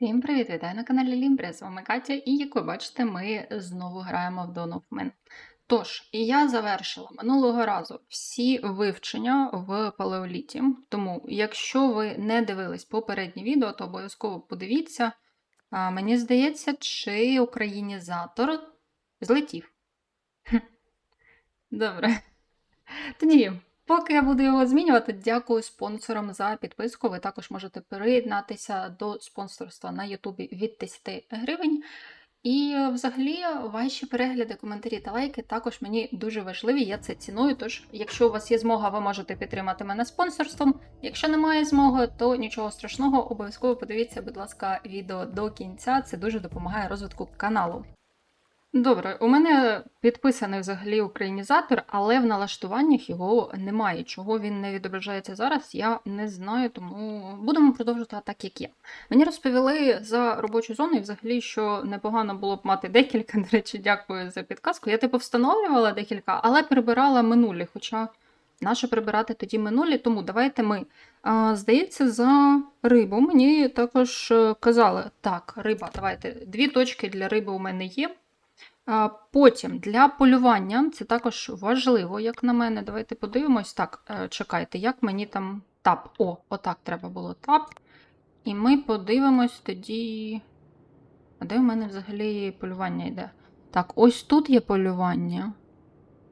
Всім привіт! Вітаю на каналі Лімбре. З вами Катя, і як ви бачите, ми знову граємо в Dawn of Men. Тож, я завершила минулого разу всі вивчення в палеоліті. Тому, якщо ви не дивились попереднє відео, то обов'язково подивіться. А, мені здається, чи українізатор злетів. Добре. Тоді, поки я буду його змінювати, дякую спонсорам за підписку. Ви також можете приєднатися до спонсорства на Ютубі від 10 гривень. І взагалі ваші перегляди, коментарі та лайки також мені дуже важливі. Я це ціную. Тож, якщо у вас є змога, ви можете підтримати мене спонсорством. Якщо немає змоги, то нічого страшного. Обов'язково подивіться, будь ласка, відео до кінця. Це дуже допомагає розвитку каналу. Добре, у мене підписаний взагалі українізатор, але в налаштуваннях його немає. Чого він не відображається зараз, я не знаю, тому будемо продовжувати так, як є. Мені розповіли за робочу зону, і взагалі, що непогано було б мати декілька. До речі, дякую за підказку. Я типу встановлювала декілька, але прибирала минулі. Хоча наше прибирати тоді минулі, тому давайте ми. А, здається, за рибу мені також е, казали, так, риба, давайте дві точки для риби у мене є. Потім для полювання це також важливо, як на мене. Давайте подивимось. Так, е, чекайте, як мені там тап. О, отак треба було тап. І ми подивимось тоді. А де в мене взагалі полювання йде? Так, ось тут є полювання.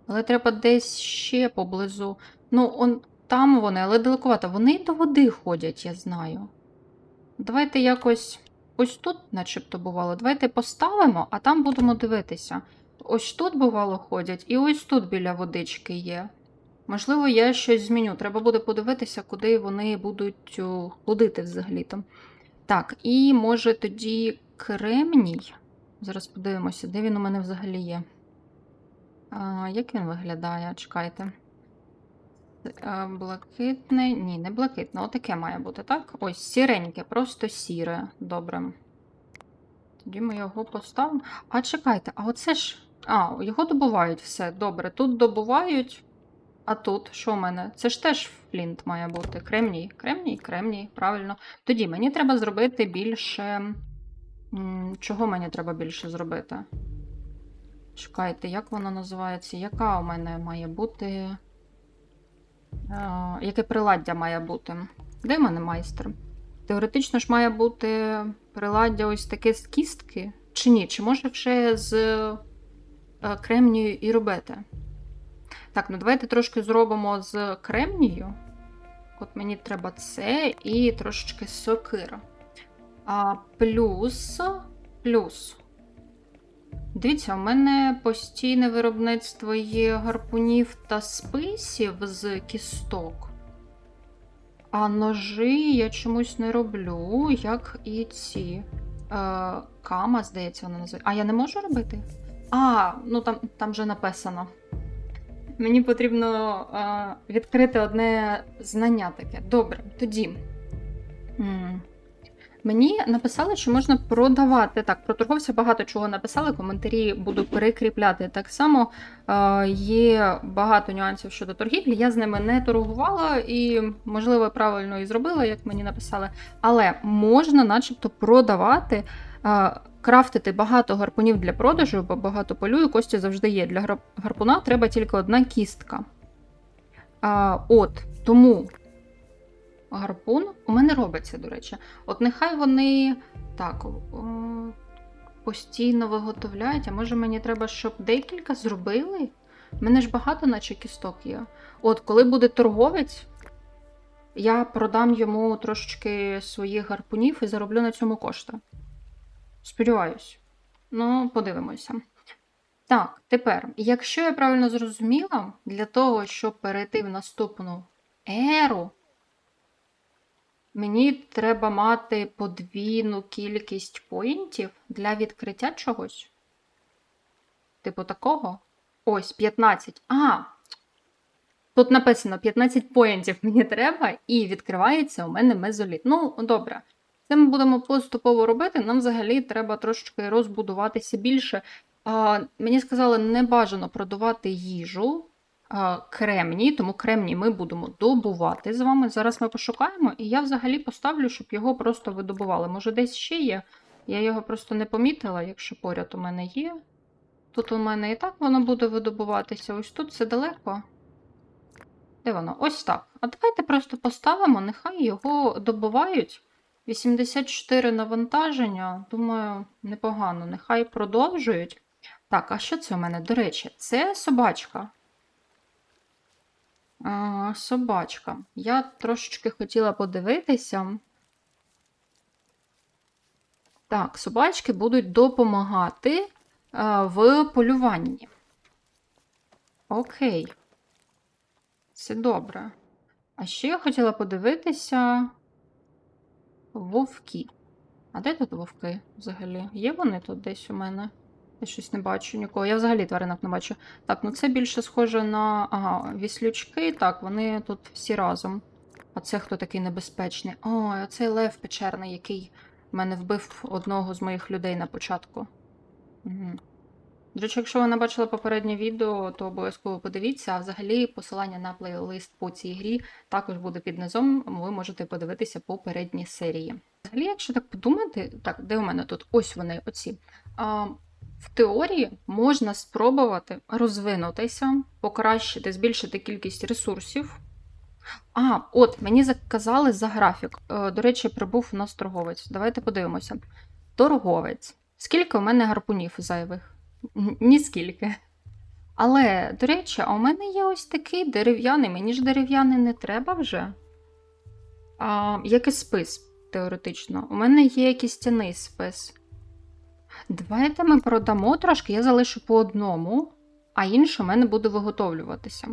Але треба десь ще поблизу. Ну, он, там вони, але далекувато. Вони до води ходять, я знаю. Давайте якось. Ось тут, начебто, бувало. Давайте поставимо, а там будемо дивитися. Ось тут, бувало, ходять, і ось тут біля водички є. Можливо, я щось зміню. Треба буде подивитися, куди вони будуть ходити взагалі-то. Так, і може тоді кремній. Зараз подивимося, де він у мене взагалі є. А, Як він виглядає? Чекайте. Блакитне. Ні, не блакитне. Отаке має бути, так? Ось сіреньке, просто сіре. Добре. Тоді ми його поставимо. А чекайте, а оце ж. А, його добувають все. Добре. Тут добувають. А тут, що в мене? Це ж теж флінт має бути. Кремній, кремній, кремній, правильно. Тоді мені треба зробити більше. Чого мені треба більше зробити? Чекайте, як воно називається? Яка у мене має бути. Яке приладдя має бути? Де в мене майстер? Теоретично ж має бути приладдя ось таке з кістки. Чи ні? Чи може вже з е, кремнію і робити? Так, ну давайте трошки зробимо з кремнію. От мені треба це і трошечки сокира. А, плюс. Плюс. Дивіться, у мене постійне виробництво є гарпунів та списів з кісток. А ножі я чомусь не роблю, як і ці. Е, Кама, здається, вона називається. А я не можу робити? А, ну там там вже написано. Мені потрібно е, відкрити одне знання таке. Добре, тоді. Мені написали, що можна продавати. Так, про торговця багато чого написали, коментарі буду перекріпляти. Так само е, є багато нюансів щодо торгівлі. Я з ними не торгувала і, можливо, правильно і зробила, як мені написали. Але можна, начебто, продавати, е, крафтити багато гарпунів для продажу, бо багато полюю, кості завжди є. Для гарпуна треба тільки одна кістка. А, от, тому гарпун у мене робиться, до речі. От нехай вони так постійно виготовляють, а може мені треба, щоб декілька зробили? У мене ж багато, наче кісток є. От, коли буде торговець, я продам йому трошечки своїх гарпунів і зароблю на цьому кошти. Сподіваюсь. Ну, подивимося. Так, тепер, якщо я правильно зрозуміла, для того, щоб перейти в наступну еру, Мені треба мати подвійну кількість поінтів для відкриття чогось. Типу такого? Ось, 15. А! Тут написано 15 поінтів мені треба, і відкривається у мене мезоліт. Ну, добре. Це ми будемо поступово робити. Нам взагалі треба трошечки розбудуватися більше. А, Мені сказали, не бажано продавати їжу. Кремній, тому кремній ми будемо добувати з вами. Зараз ми пошукаємо, і я взагалі поставлю, щоб його просто видобували. Може, десь ще є. Я його просто не помітила, якщо поряд у мене є. Тут у мене і так воно буде видобуватися. Ось тут це далеко. Де воно? Ось так. А давайте просто поставимо, нехай його добувають. 84 навантаження, думаю, непогано. Нехай продовжують. Так, а що це у мене? До речі, це собачка. Собачка. Я трошечки хотіла подивитися. Так, собачки будуть допомагати а, в полюванні. Окей. Це добре. А ще я хотіла подивитися вовки. А де тут вовки взагалі? Є вони тут десь у мене? Я щось не бачу нікого. Я взагалі тваринок не бачу. Так, ну це більше схоже на ага, віслючки. Так, вони тут всі разом. А це хто такий небезпечний? Ой, оцей лев печерний, який мене вбив одного з моїх людей на початку. Угу. До речі, якщо ви не бачили попереднє відео, то обов'язково подивіться. А взагалі посилання на плейлист по цій грі також буде під низом. Ви можете подивитися попередні серії. Взагалі, якщо так подумати, так, де у мене тут? Ось вони, оці. А, в теорії можна спробувати розвинутися, покращити, збільшити кількість ресурсів. А, от, мені заказали за графік. Е, До речі, прибув у нас торговець. Давайте подивимося. Торговець. Скільки у мене гарпунів зайвих? Ніскільки. Але, до речі, а у мене є ось такий дерев'яний. Мені ж дерев'яний не треба вже. А, як і спис, теоретично. У мене є кістяний спис. Давайте ми продамо трошки, я залишу по одному, а інше в мене буде виготовлюватися.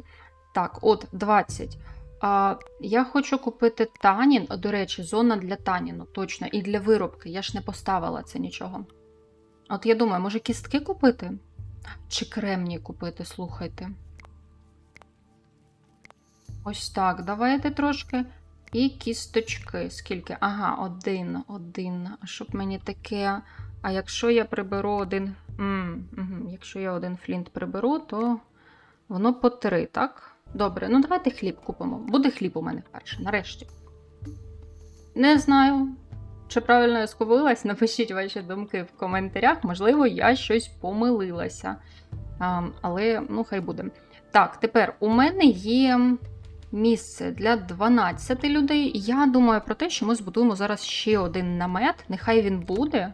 Так, от 20. А, я хочу купити танін. До речі, зона для таніну, точно, і для виробки. Я ж не поставила це нічого. От я думаю, може кістки купити? Чи кремній купити, слухайте. Ось так, давайте трошки. І кісточки. Скільки? Ага, один, один. А Щоб мені таке. А якщо я приберу один. М, угу. Якщо я один флінт приберу, то воно по три, так? Добре, ну давайте хліб купимо. Буде хліб у мене перше, нарешті. Не знаю, чи правильно я сховилась. Напишіть ваші думки в коментарях. Можливо, я щось помилилася. А, але ну, хай буде. Так, тепер у мене є місце для 12 людей. Я думаю про те, що ми збудуємо зараз ще один намет. Нехай він буде.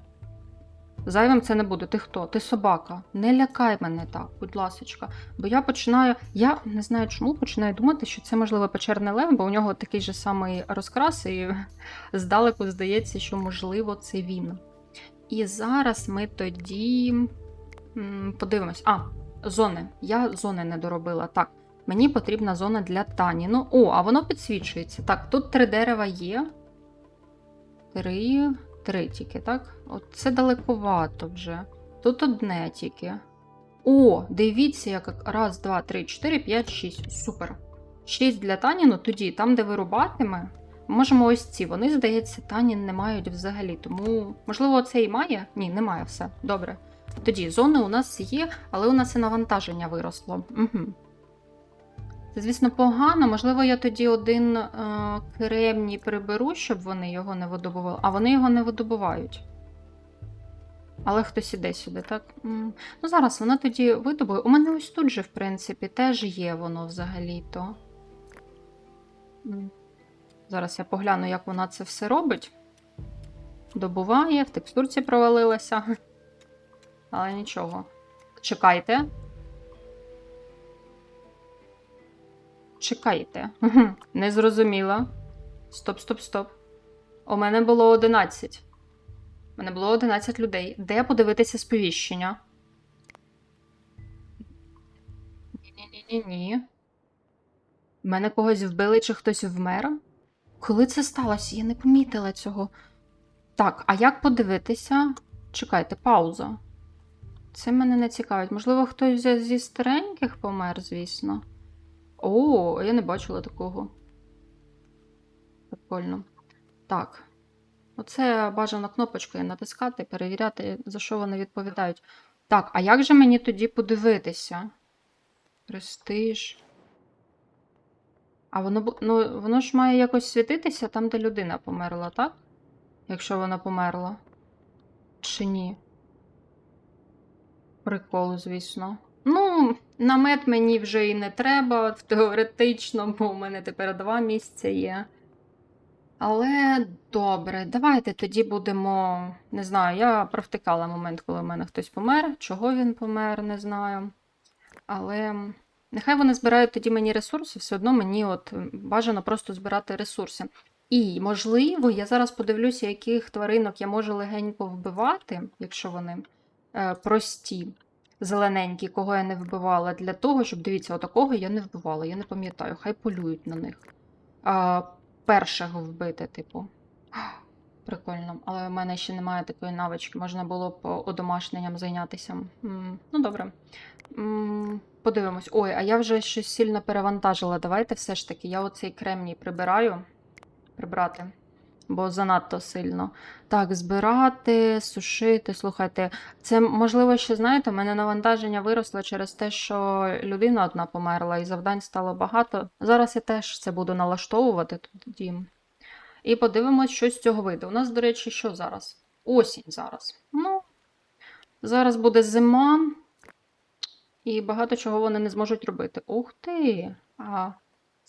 Зайвим це не буде. Ти хто? Ти собака. Не лякай мене так, будь ласочка. Бо я починаю. Я не знаю чому починаю думати, що це, можливо, печерний лев, бо у нього такий же самий розкрас, і здалеку здається, що, можливо, це він. І зараз ми тоді подивимось. А, зони. Я зони не доробила. Так, мені потрібна зона для таніну. О, а воно підсвічується. Так, тут три дерева є. Три. Три тільки, так? От це далековато вже. Тут одне тільки. О, дивіться, як раз, два, три, чотири, п'ять, шість. Супер. Шість для таніну, тоді, там, де вирубатиме, можемо ось ці. Вони, здається, танін не мають взагалі. Тому, можливо, це і має? Ні, немає все. Добре. Тоді зони у нас є, але у нас і навантаження виросло. Угу. Звісно, погано. Можливо, я тоді один е, кремній приберу, щоб вони його не видобували, а вони його не видобувають. Але хтось іде сюди, так? Ну, зараз вона тоді видобує. У мене ось тут же, в принципі, теж є воно взагалі-то. Зараз я погляну, як вона це все робить. Добуває, в текстурці провалилася. Але нічого. Чекайте. Чекайте. Не зрозуміла. Стоп, стоп, стоп. У мене було 11. У мене було 11 людей. Де подивитися сповіщення? Ні-ні-ні-ні. Мене когось вбили чи хтось вмер? Коли це сталося? Я не помітила цього. Так, а як подивитися? Чекайте, пауза. Це мене не цікавить. Можливо, хтось зі- стареньких помер, звісно. О, я не бачила такого. Прикольно. Так. Оце бажано кнопочкою натискати, перевіряти, за що вони відповідають. Так, а як же мені тоді подивитися? Престиж. А воно, ну, воно ж має якось світитися там, де людина померла, так? Якщо вона померла. Чи ні? Прикол, звісно. Ну, намет мені вже і не треба, теоретично, бо у мене тепер два місця є. Але добре, давайте тоді будемо. Не знаю, я провтикала момент, коли в мене хтось помер. Чого він помер, не знаю. Але нехай вони збирають тоді мені ресурси, все одно мені от бажано просто збирати ресурси. І, можливо, я зараз подивлюся, яких тваринок я можу легенько вбивати, якщо вони е, прості, зелененькі, кого я не вбивала, для того, щоб дивіться, отакого я не вбивала, я не пам'ятаю, хай полюють на них. А, перших вбити, типу. Прикольно, але в мене ще немає такої навички. Можна було б одомашненням зайнятися. М, Ну, добре. М, Подивимось. Ой, а я вже щось сильно перевантажила. Давайте все ж таки. Я оцей кремній прибираю. Прибрати. Бо занадто сильно. Так, збирати, сушити. Слухайте, це можливо, ще знаєте, у мене навантаження виросло через те, що людина одна померла і завдань стало багато. Зараз я теж це буду налаштовувати тоді. І подивимось, що з цього вийде. У нас, до речі, що зараз? Осінь зараз. Ну, зараз буде зима, і багато чого вони не зможуть робити. Ух ти! А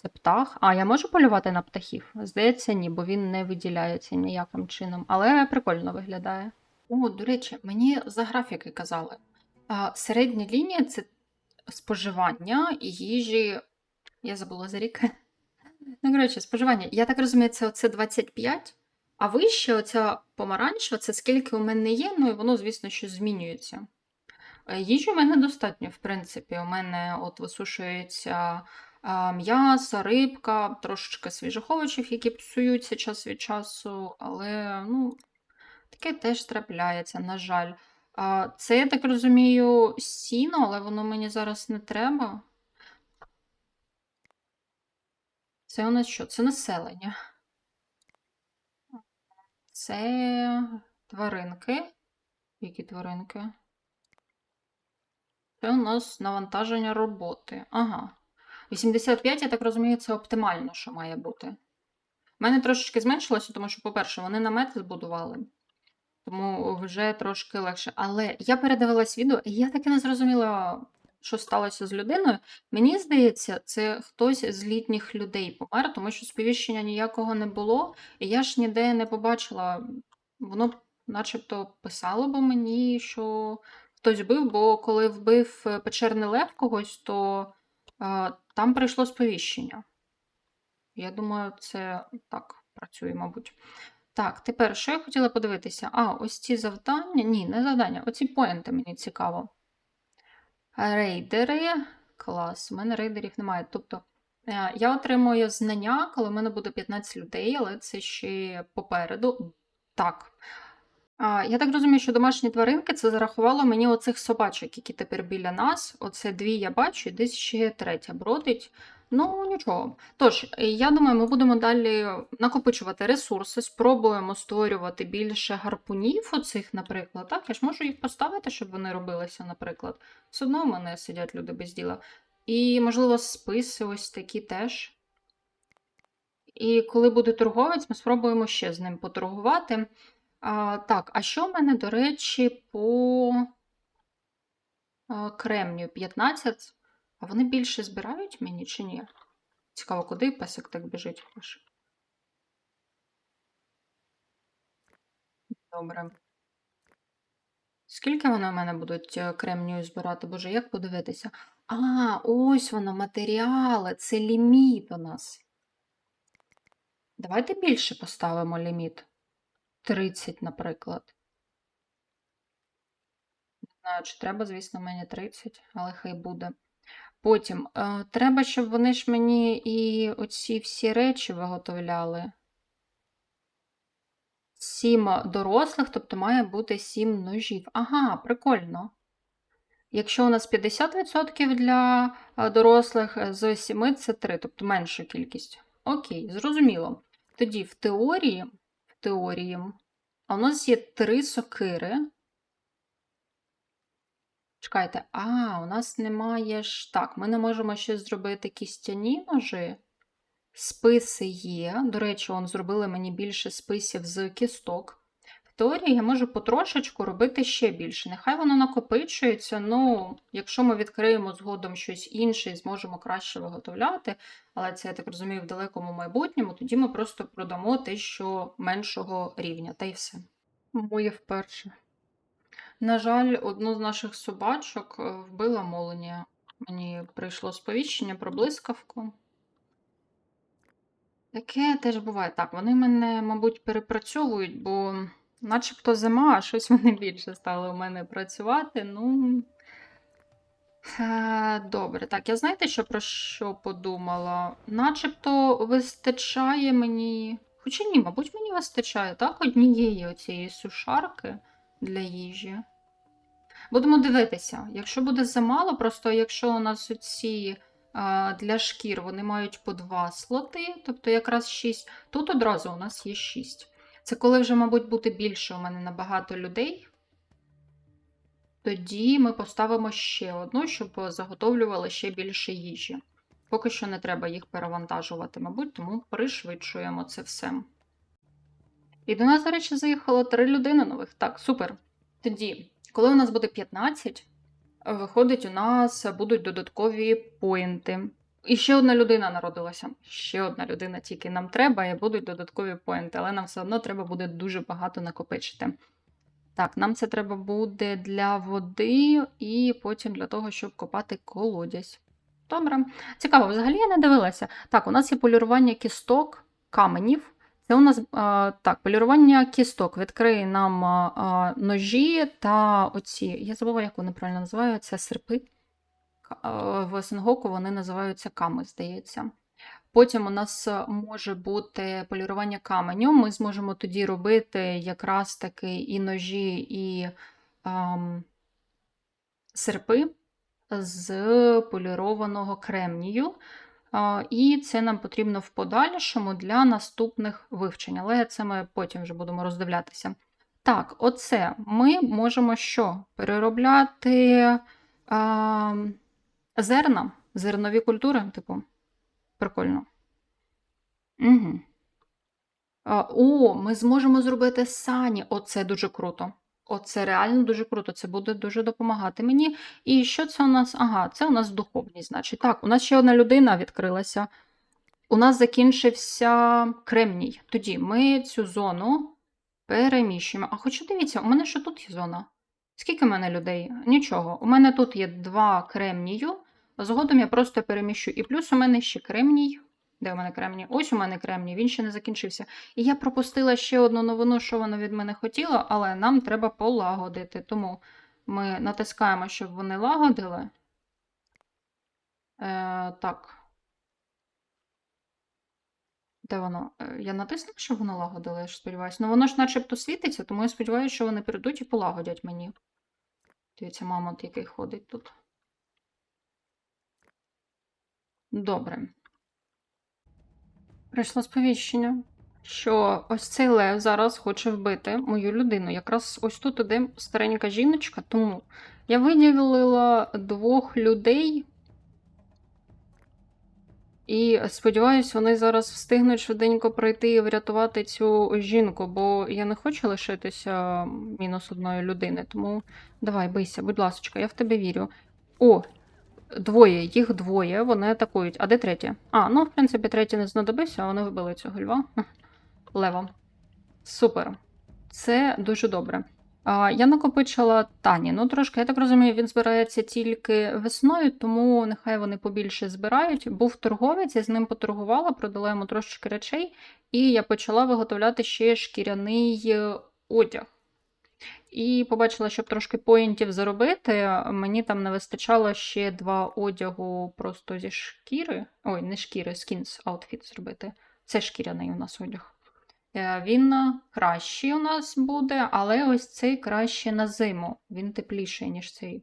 це птах. А, я можу полювати на птахів? Здається, ні, бо він не виділяється ніяким чином. Але прикольно виглядає. О, до речі, мені за графіки казали. Середня лінія це споживання їжі. Я забула за рік. Ну, коротше, споживання. Я так розумію, це оце 25, а вище оця помаранчева, це скільки у мене є, ну і воно, звісно, що змінюється. Е, Їжі у мене достатньо, в принципі. У мене от висушується а, м'ясо, рибка, трошечки свіжих овочів, які псуються час від часу, але ну, таке теж трапляється, на жаль. Це, я так розумію, сіно, але воно мені зараз не треба. Це у нас що? Це населення. Це тваринки. Які тваринки? Це у нас навантаження роботи. Ага. 85, я так розумію, це оптимально, що має бути. У мене трошечки зменшилося, тому що, по-перше, вони намет збудували. Тому вже трошки легше. Але я передивилась відео, і я таки не зрозуміла, що сталося з людиною. Мені здається, це хтось з літніх людей помер, тому що сповіщення ніякого не було, і я ж ніде не побачила. Воно начебто писало бо мені, що хтось бив, бо коли вбив е, печерний лев когось, то е, там прийшло сповіщення. Я думаю, це так працює, мабуть. Так, тепер, що я хотіла подивитися? А, ось ці завдання. Ні, не завдання. Оці поінти мені цікаво. Рейдери. Клас, у мене рейдерів немає. Тобто, е, я отримую знання, коли в мене буде 15 людей, але це ще попереду. Так. Я так розумію, що домашні тваринки це зарахувало мені оцих собачок, які тепер біля нас. Оце дві я бачу, і десь ще третя бродить. Ну, нічого. Тож, я думаю, ми будемо далі накопичувати ресурси, спробуємо створювати більше гарпунів оцих, наприклад. Так, я ж можу їх поставити, щоб вони робилися, наприклад. Все одно в мене сидять люди без діла. І, можливо, списи ось такі теж. І коли буде торговець, ми спробуємо ще з ним поторгувати. А, так, а що в мене, до речі, по а, кремнію 15? А вони більше збирають мені чи ні? Цікаво, куди песик так біжить? аж? Добре. Скільки вони в мене будуть е, кремнію збирати? Боже, як подивитися? А, ось воно, матеріали, це ліміт у нас. Давайте більше поставимо ліміт. 30, наприклад. Не знаю, чи треба, звісно, мені 30, але хай буде. Потім, е, треба, щоб вони ж мені і оці всі речі виготовляли. Сім дорослих, тобто має бути 7 ножів. Ага, прикольно. Якщо у нас 50% для е, дорослих, е, з 7 це 3, тобто менша кількість. Окей, зрозуміло. Тоді в теорії, теорії, а у нас є три сокири. Чекайте, а, у нас немає ж. Так, ми не можемо ще зробити кістяні ножи. Списи є. До речі, он зробили мені більше списів з кісток. Теорії я можу потрошечку робити ще більше. Нехай воно накопичується. Ну, якщо ми відкриємо згодом щось інше і зможемо краще виготовляти, але це, я так розумію, в далекому майбутньому, тоді ми просто продамо те, що меншого рівня, та й все. Моє вперше. На жаль, одну з наших собачок е, вбила молнія. Мені прийшло сповіщення про блискавку. Таке теж буває. Так, вони мене, мабуть, перепрацьовують, бо начебто зима, а щось вони більше стали у мене працювати. Ну. Е, Добре, так, я знаєте, що про що подумала? Начебто вистачає мені. Хоча ні, мабуть, мені вистачає, так, однієї оцієї сушарки для їжі. Будемо дивитися. Якщо буде замало, просто якщо у нас оці а, для шкір вони мають по два слоти, тобто якраз 6, тут одразу у нас є 6. Це коли вже, мабуть, буде більше у мене набагато людей. Тоді ми поставимо ще одну, щоб заготовлювали ще більше їжі. Поки що не треба їх перевантажувати, мабуть, тому пришвидшуємо це все. І до нас, до речі, заїхало три людини нових. Так, супер. Тоді, коли у нас буде 15, виходить, у нас будуть додаткові поінти. І ще одна людина народилася. Ще одна людина тільки нам треба, і будуть додаткові поінти, але нам все одно треба буде дуже багато накопичити. Так, нам це треба буде для води і потім для того, щоб копати колодязь. Добре. Цікаво, взагалі я не дивилася. Так, у нас є полірування кісток, каменів. Це у нас а, так, полірування кісток. Відкриє нам а, а, ножі та оці. Я забула, як вони правильно називаються, серпи. А, В Сенгоку вони називаються ками, здається. Потім у нас е, може бути полірування каменю. Ми зможемо тоді робити якраз таки і ножі, і ам, серпи з полірованого кремнію. А, І це нам потрібно в подальшому для наступних вивчень, але це ми потім вже будемо роздивлятися. Так, оце ми можемо що? Переробляти а, зерна, зернові культури, типу. Прикольно. Угу. О, ми зможемо зробити сані. Оце дуже круто. Оце реально дуже круто. Це буде дуже допомагати мені. І що це у нас? Ага, це у нас духовність, значить. Так, у нас ще одна людина відкрилася. У нас закінчився кремній. Тоді ми цю зону переміщуємо. А хоча дивіться, у мене що тут є зона? Скільки в мене людей? Нічого. У мене тут є два кремнію. Згодом я просто переміщу. І плюс у мене ще кремній. Де у мене кремній? Ось у мене кремній, він ще не закінчився. І я пропустила ще одну новину, що вона від мене хотіла, але нам треба полагодити. Тому ми натискаємо, щоб вони лагодили. Е, так. Де воно? Е, Я натиснула, щоб воно лагодило, я ж сподіваюся. Ну воно ж начебто світиться, тому я сподіваюся, що вони прийдуть і полагодять мені. Дивіться, мамонт, який ходить тут. Добре. Прийшло сповіщення, що ось цей лев зараз хоче вбити мою людину. Якраз ось тут іде старенька жіночка, тому я виділила двох людей. І сподіваюся, вони зараз встигнуть швиденько пройти і врятувати цю жінку, бо я не хочу лишитися мінус одної людини. Тому давай, бийся, будь ласка, я в тебе вірю. О, Двоє, їх двоє, вони атакують. А де третє? А, ну, в принципі, третє не знадобився, вони вбили цього льва. Хм. Лева. Супер. Це дуже добре. А, я накопичила Тані. Ну, трошки, я так розумію, він збирається тільки весною, тому нехай вони побільше збирають. Був торговець, я з ним поторгувала, продала йому трошечки речей, і я почала виготовляти ще шкіряний е, одяг. І побачила, щоб трошки поінтів заробити, мені там не вистачало ще два одягу просто зі шкіри. Ой, не шкіри, скінс аутфіт зробити. Це шкіряний у нас одяг. Е, Він кращий у нас буде, але ось цей краще на зиму. Він тепліший, ніж цей.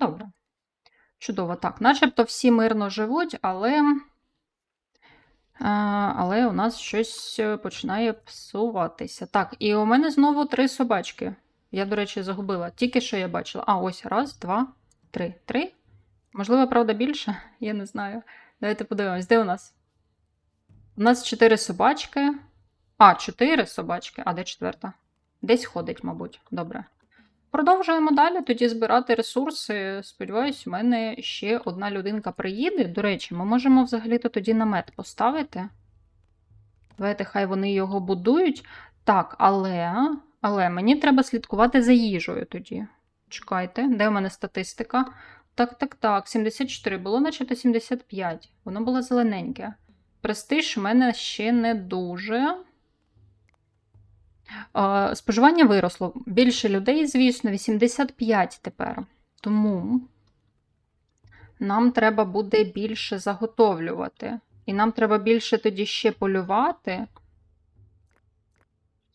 Добре. Чудово. Так, начебто всі мирно живуть, але. Але у нас щось е, починає псуватися. Так, і у мене знову три собачки. Я, до речі, загубила. Тільки що я бачила. А, ось раз, два, три. Три. Можливо, правда, більше? Я не знаю. Давайте подивимось, де у нас? У нас чотири собачки. А, чотири собачки. А де четверта? Десь ходить, мабуть. Добре. Продовжуємо далі тоді збирати ресурси. Сподіваюсь, у мене ще одна людинка приїде. До речі, ми можемо взагалі-то тоді намет поставити. Давайте, хай вони його будують. Так, але, але мені треба слідкувати за їжею тоді. Чекайте, де у мене статистика? Так, так, так, 74. Було начебто 75. Воно було зелененьке. Престиж у мене ще не дуже. Споживання виросло. Більше людей, звісно, 85 тепер. Тому нам треба буде більше заготовлювати. І нам треба більше тоді ще полювати.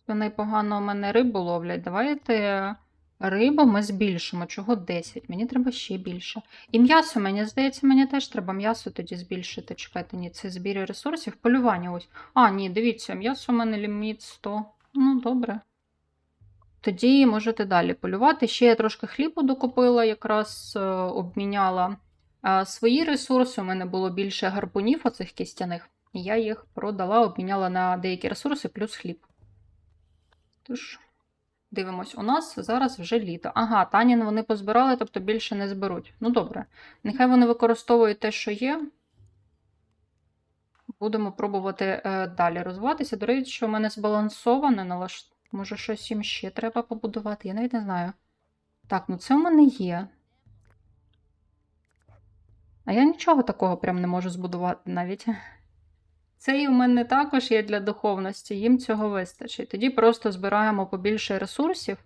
Вони погано у мене рибу ловлять. Давайте рибу ми збільшимо. Чого 10? Мені треба ще більше. І м'ясо, мені здається, мені теж треба м'ясо тоді збільшити. Чекайте, ні, це збір ресурсів. Полювання ось. А, ні, дивіться, м'ясо у мене ліміт 100. Ну, добре. Тоді можете далі полювати. Ще я трошки хлібу докупила, якраз е, обміняла е, свої ресурси. У мене було більше гарпунів оцих кістяних. Я їх продала, обміняла на деякі ресурси плюс хліб. Тож, дивимось, у нас зараз вже літо. Ага, Танін вони позбирали, тобто більше не зберуть. Ну добре. Нехай вони використовують те, що є. Будемо пробувати е, далі розвиватися. До речі, у мене збалансоване налаш... Може, щось їм ще треба побудувати? Я навіть не знаю. Так, ну це у мене є. А я нічого такого прям не можу збудувати навіть. Це і у мене також є для духовності, їм цього вистачить. Тоді просто збираємо побільше ресурсів.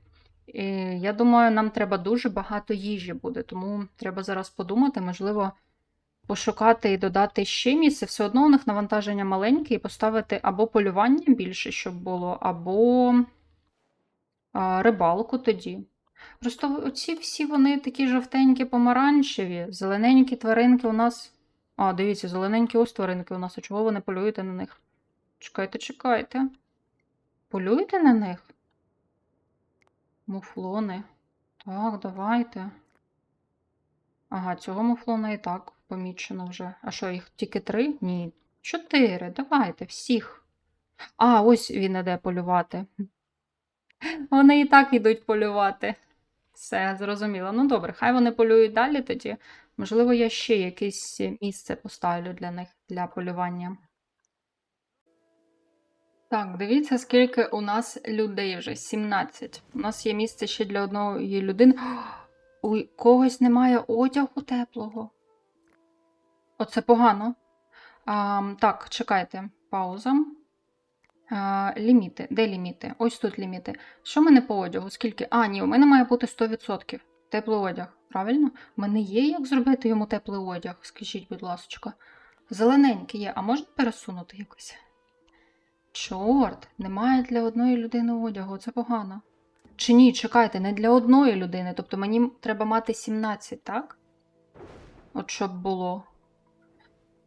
І я думаю, нам треба дуже багато їжі буде, тому треба зараз подумати, можливо, пошукати і додати ще місце. Все одно у них навантаження маленьке, і поставити або полювання більше, щоб було, або рибалку тоді. Просто оці всі вони такі жовтенькі, помаранчеві, зелененькі тваринки у нас. А, дивіться, зелененькі ось тваринки у нас. А чого ви не полюєте на них? Чекайте, чекайте. Полюєте на них? Муфлони. Так, давайте. Ага, цього муфлона і так помічено вже. А що, їх тільки три? Ні. Чотири. Давайте, всіх. А, ось він іде полювати. Вони і так йдуть полювати. Все, зрозуміло. Ну добре, хай вони полюють далі тоді. Можливо, я ще якесь місце поставлю для них для полювання. Так, дивіться, скільки у нас людей вже 17. У нас є місце ще для одної людини. У когось немає одягу теплого. Оце погано. А, так, чекайте, пауза. А, ліміти. Де ліміти? Ось тут ліміти. Що в мене по одягу? Скільки? А, ні, у мене має бути 100%. Теплий одяг. Правильно? У мене є як зробити йому теплий одяг? Скажіть, будь ласка. Зелененький є, а можна пересунути якось? Чорт, немає для одної людини одягу, це погано. Чи ні, чекайте, не для одної людини. Тобто мені треба мати 17, так? От щоб було.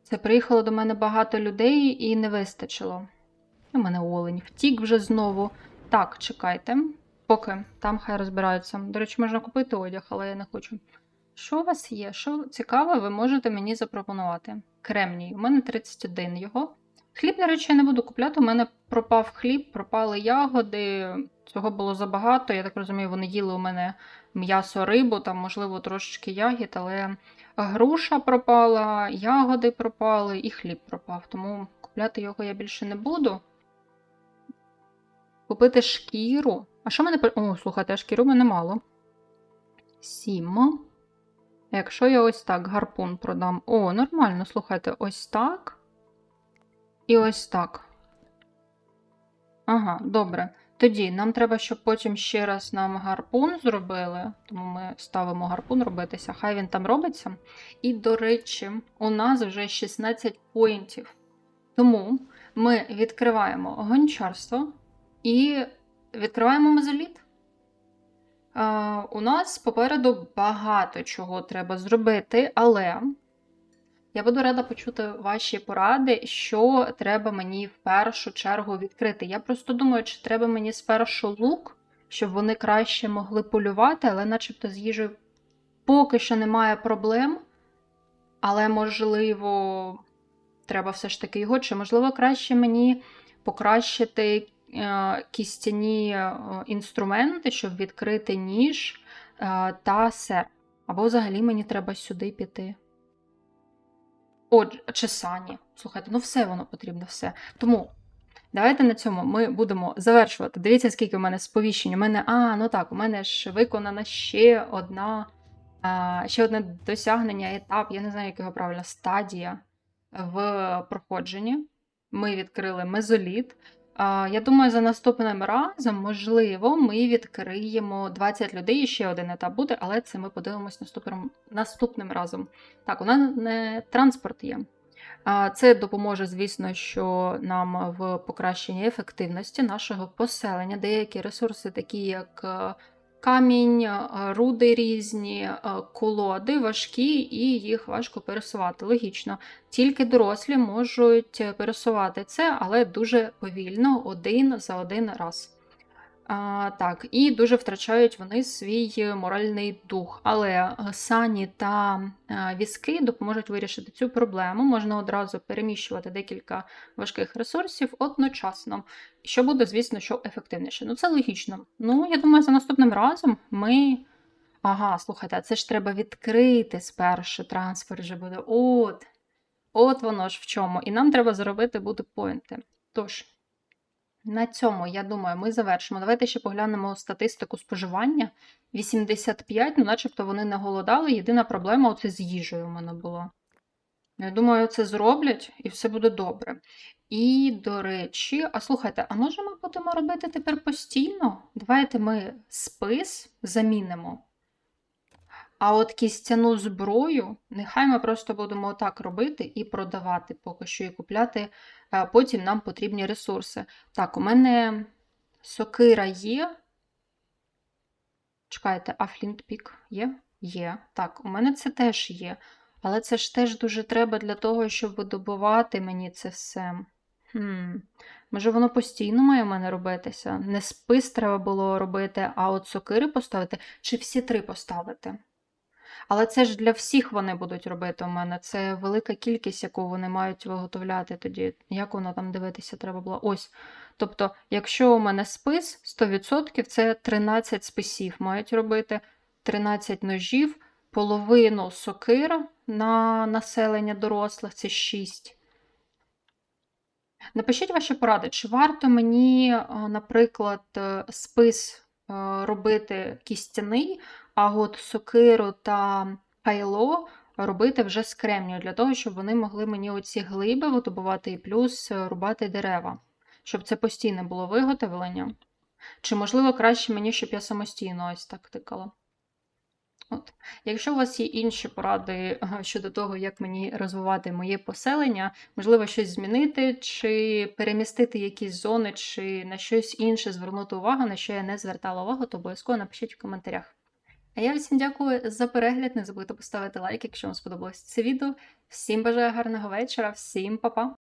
Це приїхало до мене багато людей і не вистачило. У мене олень втік вже знову. Так, чекайте. Поки там хай розбираються. До речі, можна купити одяг, але я не хочу. Що у вас є? Що цікаве, ви можете мені запропонувати? Кремній. У мене 31 його. Хліб, до речі, я не буду купляти. У мене пропав хліб, пропали ягоди. Цього було забагато. Я так розумію, вони їли у мене м'ясо, рибу, там, можливо, трошечки ягід, але груша пропала, ягоди пропали і хліб пропав. Тому купляти його я більше не буду. Купити шкіру. А що мене. О, слухайте, а шкіру мене мало. Сім. Якщо я ось так гарпун продам. О, нормально, слухайте, ось так. І ось так. Ага, добре. Тоді нам треба, щоб потім ще раз нам гарпун зробили. Тому ми ставимо гарпун робитися. Хай він там робиться. І, до речі, у нас вже 16 поінтів. Тому ми відкриваємо гончарство і відкриваємо мезоліт. А, у нас попереду багато чого треба зробити, але я буду рада почути ваші поради, що треба мені в першу чергу відкрити. Я просто думаю, чи треба мені спершу лук, щоб вони краще могли полювати, але начебто з їжею поки що немає проблем. Але, можливо, треба все ж таки його. Чи можливо краще мені покращити е, кістяні е, інструменти, щоб відкрити ніж е, та сер. Або взагалі мені треба сюди піти. Отже, чи сані. Слухайте, ну все воно потрібно, все. Тому давайте на цьому ми будемо завершувати. Дивіться, скільки в мене сповіщень. У мене, а, ну так, у мене ж виконана ще одна, а, ще одне досягнення, етап, я не знаю, як його правильно, стадія в проходженні. Ми відкрили мезоліт. Я думаю, за наступним разом, можливо, ми відкриємо 20 людей і ще один етап буде, але це ми подивимось наступним, наступним разом. Так, у нас не транспорт є. Це допоможе, звісно, що нам в покращенні ефективності нашого поселення. Деякі ресурси, такі як е, камінь, е, руди різні, е, колоди важкі, і їх важко пересувати. Логічно. Тільки дорослі можуть пересувати це, але дуже повільно, один за один раз. А, так, і дуже втрачають вони свій моральний дух. Але е, сані та е, візки допоможуть вирішити цю проблему. Можна одразу переміщувати декілька важких ресурсів одночасно, що буде, звісно, що ефективніше. Ну, це логічно. Ну, я думаю, за наступним разом ми. Ага, слухайте, це ж треба відкрити спершу трансфер вже буде. От. От воно ж в чому. І нам треба заробити буде поінти. Тож. На цьому, я думаю, ми завершимо. Давайте ще поглянемо статистику споживання. 85, ну начебто вони не голодали. Єдина проблема оце з їжею в мене була. Я думаю, це зроблять і все буде добре. І, до речі, а слухайте, а може ми будемо робити тепер постійно? Давайте ми спис замінимо. А от кістяну зброю, нехай ми просто будемо так робити і продавати поки що і купляти. а Потім нам потрібні ресурси. Так, у мене сокира є. Чекайте, а флінтпік є? Є. Так, у мене це теж є. Але це ж теж дуже треба для того, щоб видобувати мені це все. Хм. Може, воно постійно має в мене робитися? Не спис треба було робити, а от сокири поставити, чи всі три поставити? Але це ж для всіх вони будуть робити у мене. Це велика кількість, яку вони мають виготовляти тоді. Як воно там дивитися треба було? Ось. Тобто, якщо у мене спис 100%, це 13 списів мають робити, 13 ножів, половину сокир на населення дорослих це 6. Напишіть ваші поради, чи варто мені, е, наприклад, е, спис робити кістяний, а от сокиру та пайло робити вже з кремнію, для того, щоб вони могли мені оці глиби видобувати і плюс рубати дерева, щоб це постійне було виготовлення. Чи, можливо, краще мені, щоб я самостійно ось так тикала. От. Якщо у вас є інші поради щодо того, як мені розвивати моє поселення, можливо, щось змінити, чи перемістити якісь зони, чи на щось інше звернути увагу, на що я не звертала увагу, то обов'язково напишіть в коментарях. А я всім дякую за перегляд. Не забудьте поставити лайк, якщо вам сподобалось це відео. Всім бажаю гарного вечора, всім па-па!